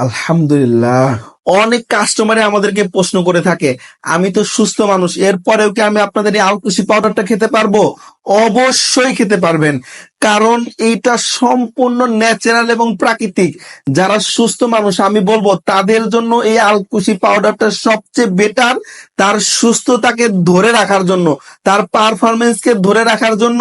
الحمد لله. অনেক কাস্টমারে আমাদেরকে প্রশ্ন করে থাকে, আমি তো সুস্থ মানুষ, এরপরেও কি আমি আপনাদের এই আলকুশি পাউডারটা খেতে পারব? অবশ্যই খেতে পারবেন, কারণ এইটা সম্পূর্ণ ন্যাচারাল এবং প্রাকৃতিক। যারা সুস্থ মানুষ, আমি বলব, তাদের জন্য এই আলকুশি পাউডারটা সবচেয়ে বেটার তার সুস্থতাকে ধরে রাখার জন্য, তার পারফরমেন্স কে ধরে রাখার জন্য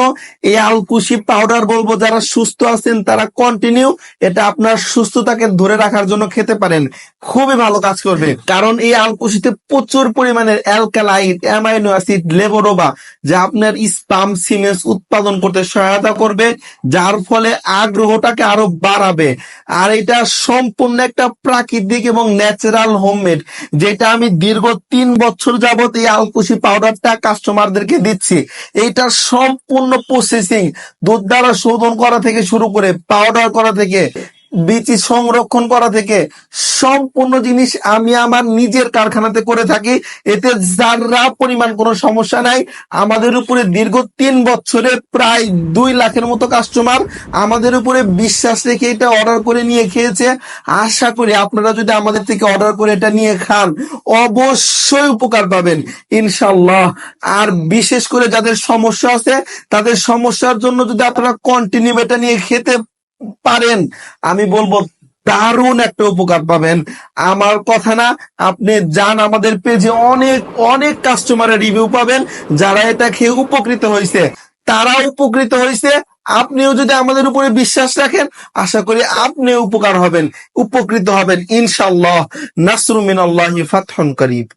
এই আলকুশি পাউডার বলব, যারা সুস্থ আছেন তারা কন্টিনিউ এটা আপনার সুস্থতাকে ধরে রাখার জন্য খেতে পারেন। খুবই ভালো। কাজ করবে। কারণ এই আলকুশিতে প্রচুর পরিমাণের অ্যালকালাইড অ্যামাইনো অ্যাসিড, লেবোরোবা, যা আপনার স্পাম সিমেন্স উৎপাদন করতে সহায়তা করবে, যার ফলে আগ্রহটাকে আরও বাড়াবে। আর এটা সম্পূর্ণ একটা প্রাকৃতিক এবং ন্যাচারাল হোমমেড যেটা আমি দীর্ঘ তিন বছর যাবত এই আলকুশি পাউডারটা কাস্টমারদেরকে দিচ্ছি। এইটা সম্পূর্ণ প্রসেসিং দুধ দ্বারা শোধন করা থেকে শুরু করে পাউডার করা থেকে বীচি সংরক্ষণ করা থেকে সম্পূর্ণ জিনিস আমি আমার নিজের কারখানাতে করে থাকি। এতে যারা পরিমাণ কোনো সমস্যা নাই, আমাদের উপরে দীর্ঘ তিন বছরে প্রায় দুই লাখের মতো কাস্টমার আমাদের উপরে বিশ্বাস রেখে এটা অর্ডার করে নিয়ে খেয়েছে। আশা করি আপনারা যদি আমাদের থেকে অর্ডার করে এটা নিয়ে খান, অবশ্যই উপকার পাবেন ইনশাল্লাহ আর বিশেষ করে যাদের সমস্যা আছে, তাদের সমস্যার জন্য যদি আপনারা কন্টিনিউ এটা নিয়ে খেতে পারেন। আমি বলব, দারুণ একটা উপকার পাবেন। আমার কথা না, আপনি যান আমাদের পেজে অনেক অনেক কাস্টমারের রিভিউ পাবেন, যারা এটা খেয়ে উপকৃত হয়েছে। তারা উপকৃত হয়েছে। আপনিও যদি আমাদের উপরে বিশ্বাস রাখেন, আশা করি আপনিও উপকার হবেন, উপকৃত হবেন। ইনশাল্লাহ নাসরুমিন আল্লাহ ফাতহন করিব